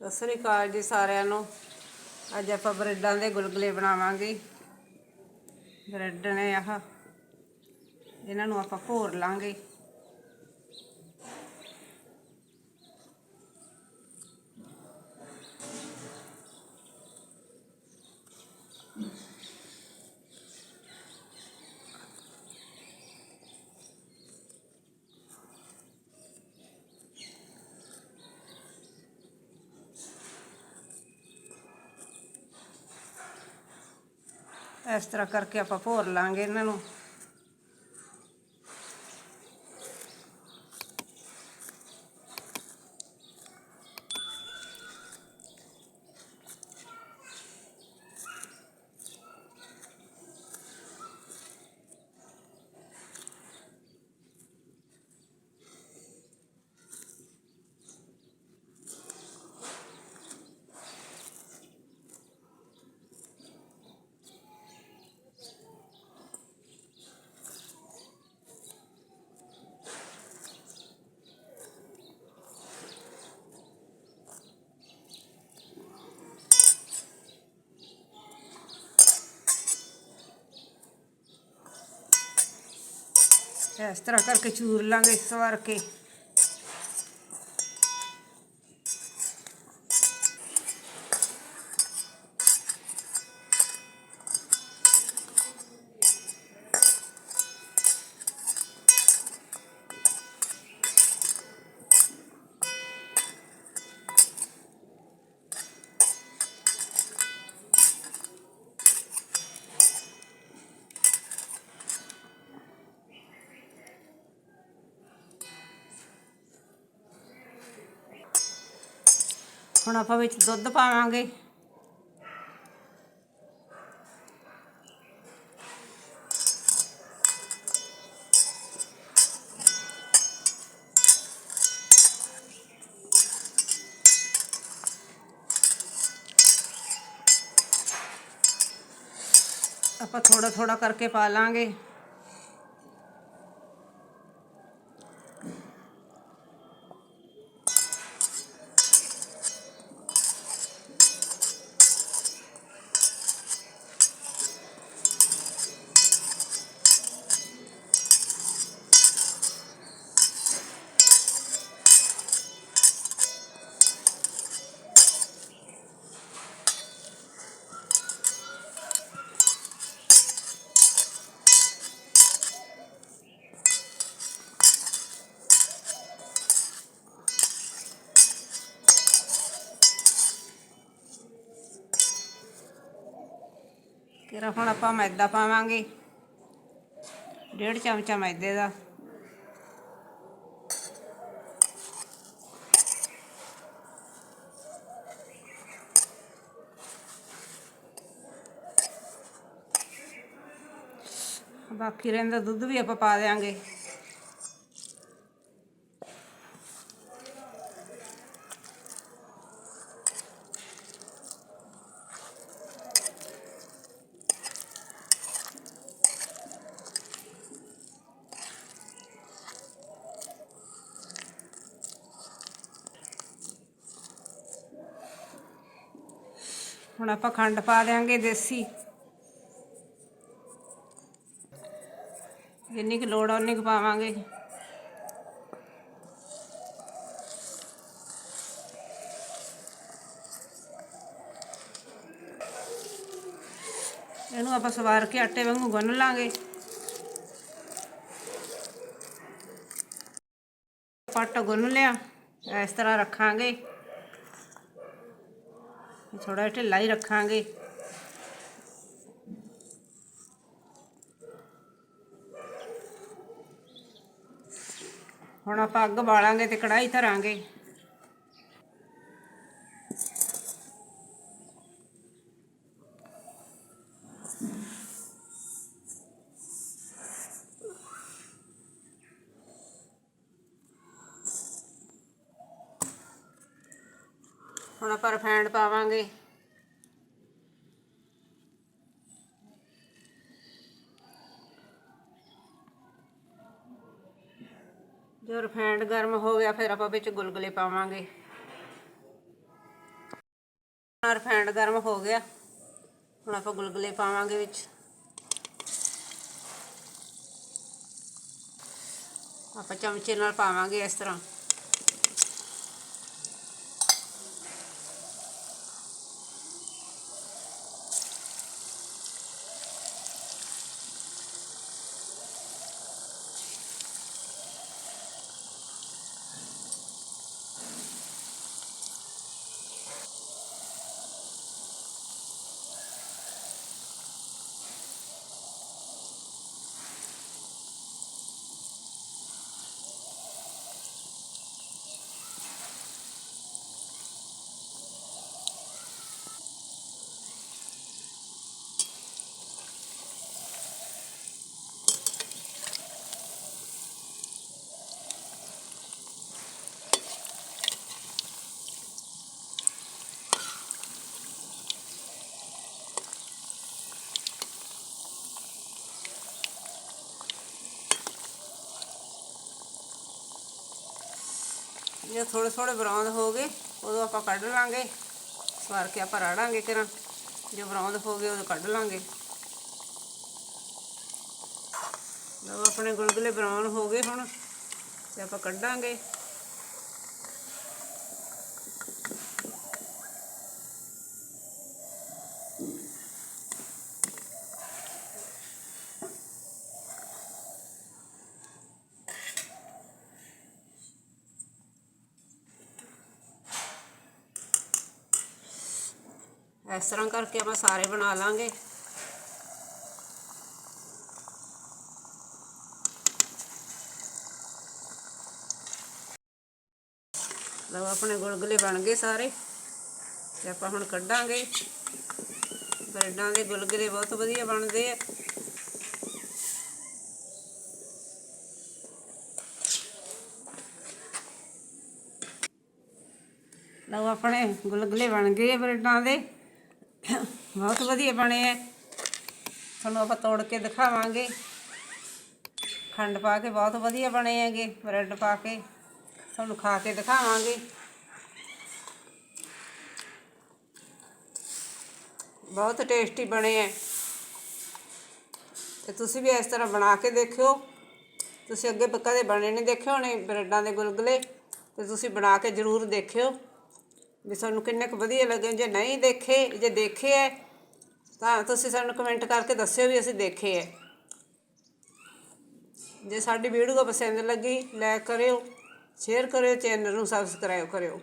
ਸਤਿ ਸ੍ਰੀ ਅਕਾਲ ਜੀ ਸਾਰਿਆਂ ਨੂੰ। ਅੱਜ ਆਪਾਂ ਬ੍ਰੈਡਾਂ ਦੇ ਗੁਲਗੁਲੇ ਬਣਾਵਾਂਗੇ। ਬ੍ਰੈਡ ਨੇ ਆਹ, ਇਹਨਾਂ ਨੂੰ ਆਪਾਂ ਭੋਰ ਲਾਂਗੇ। ਇਸ ਤਰ੍ਹਾਂ ਕਰਕੇ ਆਪਾਂ ਭੋਰ ਲਾਂਗੇ ਇਹਨਾਂ ਨੂੰ। ਇਸ ਤਰ੍ਹਾਂ ਕਰਕੇ ਚੂਰ ਲਾਂਗੇ ਸਵਾਰ ਕੇ। ਹੁਣ ਆਪਾਂ ਵਿੱਚ ਦੁੱਧ ਪਾਵਾਂਗੇ। ਆਪਾਂ ਥੋੜਾ ਥੋੜਾ ਕਰਕੇ ਪਾ ਲਾਂਗੇ। ਫਿਰ ਹੁਣ ਆਪਾਂ ਮੈਦਾ ਪਾਵਾਂਗੇ। ਡੇਢ ਚਮਚਾ ਮੈਦੇ ਦਾ। ਬਾਕੀ ਰਹਿੰਦਾ ਦੁੱਧ ਵੀ ਆਪਾਂ ਪਾ ਦੇਾਂਗੇ ਹੁਣ ਆਪਾਂ ਖੰਡ ਪਾ ਦੇਾਂਗੇ ਦੇਸੀ। ਜਿੰਨੀ ਕੁ ਲੋੜ ਆ ਉਨੀ ਕੁ ਪਾਵਾਂਗੇ। ਇਹਨੂੰ ਆਪਾਂ ਸਵਾਰ ਕੇ ਆਟੇ ਵਾਂਗੂ ਗੁੰਨ ਲਾਂਗੇ। ਪੱਟ ਗੁੰਨ ਲਿਆ, ਇਸ ਤਰ੍ਹਾਂ ਰੱਖਾਂਗੇ। ਥੋੜਾ ਢਿੱਲਾ ਹੀ ਰੱਖਾਂਗੇ। ਹੁਣ ਆਪਾਂ ਅੱਗ ਬਾਲਾਂਗੇ ਤੇ ਕੜਾਈ ਧਰਾਂਗੇ। ਹੁਣ ਆਪਾਂ ਰਿਫਾਈਂਡ ਪਾਵਾਂਗੇ। ਜੋ ਰਿਫਾਈਂਡ ਗਰਮ ਹੋ ਗਿਆ, ਫਿਰ ਆਪਾਂ ਵਿੱਚ ਗੁਲਗੁਲੇ ਪਾਵਾਂਗੇ। ਰਿਫਾਈਂਡ ਗਰਮ ਹੋ ਗਿਆ। ਹੁਣ ਆਪਾਂ ਗੁਲਗੁਲੇ ਪਾਵਾਂਗੇ ਵਿੱਚ। ਆਪਾਂ ਚਮਚੇ ਨਾਲ ਪਾਵਾਂਗੇ ਇਸ ਤਰ੍ਹਾਂ। ਜੇ ਥੋੜੇ ਥੋੜੇ ਬਰਾਉਂਦ ਹੋ ਗਏ, ਉਦੋਂ ਆਪਾਂ ਕੱਢ ਲਾਂਗੇ। ਸਵਾਰ ਕੇ ਆਪਾਂ ਰਾੜਾਂਗੇ ਕਿਰਾਂ ਜੋ ਬਰਾਉਂਦ ਹੋ ਗਏ, ਉਦੋਂ ਕੱਢ ਲਾਂਗੇ। ਲਓ, ਆਪਣੇ ਗੁਲਗੁਲੇ ਬਰਾਊਨ ਹੋ ਗਏ ਹੁਣ, ਤੇ ਆਪਾਂ ਕੱਢਾਂਗੇ। ਇਸ ਤਰ੍ਹਾਂ ਕਰਕੇ ਆਪਾਂ ਸਾਰੇ ਬਣਾ ਲਾਂਗੇ। ਲਓ, ਆਪਣੇ ਗੁਲਗੁਲੇ ਬਣ ਗਏ ਸਾਰੇ। ਤੇ ਆਪਾਂ ਹੁਣ ਕੱਢਾਂਗੇ। ਬ੍ਰੈਡਾਂ ਦੇ ਗੁਲਗੁਲੇ ਬਹੁਤ ਵਧੀਆ ਬਣਦੇ ਆ। ਲਓ, ਆਪਣੇ ਗੁਲਗੁਲੇ ਬਣ ਗਏ ਆ ਬ੍ਰੈਡਾਂ ਦੇ। ਬਹੁਤ ਵਧੀਆ ਬਣੇ ਐ। ਤੁਹਾਨੂੰ ਆਪਾਂ ਤੋੜ ਕੇ ਦਿਖਾਵਾਂਗੇ। ਖੰਡ ਪਾ ਕੇ ਬਹੁਤ ਵਧੀਆ ਬਣੇ ਹੈਗੇ, ਬ੍ਰੈਡ ਪਾ ਕੇ। ਤੁਹਾਨੂੰ ਖਾ ਕੇ ਦਿਖਾਵਾਂਗੇ। ਬਹੁਤ ਟੇਸਟੀ ਬਣੇ ਐ। ਤੇ ਤੁਸੀਂ ਵੀ ਇਸ ਤਰ੍ਹਾਂ ਬਣਾ ਕੇ ਦੇਖਿਓ। ਤੁਸੀਂ ਅੱਗੇ ਕਦੇ ਬਣੇ ਨਹੀਂ ਦੇਖੇ ਹੋਣੇ ਬ੍ਰੈਡਾਂ ਦੇ ਗੁਲਗੁਲੇ। ਤੇ ਤੁਸੀਂ ਬਣਾ ਕੇ ਜ਼ਰੂਰ ਦੇਖਿਓ। ਵੀ ਤੁਹਾਨੂੰ ਕਿੰਨੇ ਕੁ ਵਧੀਆ ਲੱਗੇ, ਜੇ ਨਹੀਂ ਦੇਖੇ, ਜੇ ਦੇਖੇ ਹੈ ਤਾਂ ਤੁਸੀਂ ਸਾਨੂੰ ਕਮੈਂਟ ਕਰਕੇ ਦੱਸਿਓ ਵੀ ਅਸੀਂ ਦੇਖੇ ਹੈ ਜੇ ਸਾਡੀ ਵੀਡੀਓ ਪਸੰਦ ਲੱਗੀ ਲਾਈਕ ਕਰਿਓ ਸ਼ੇਅਰ ਕਰਿਓ ਚੈਨਲ ਨੂੰ ਸਬਸਕ੍ਰਾਈਬ ਕਰਿਓ।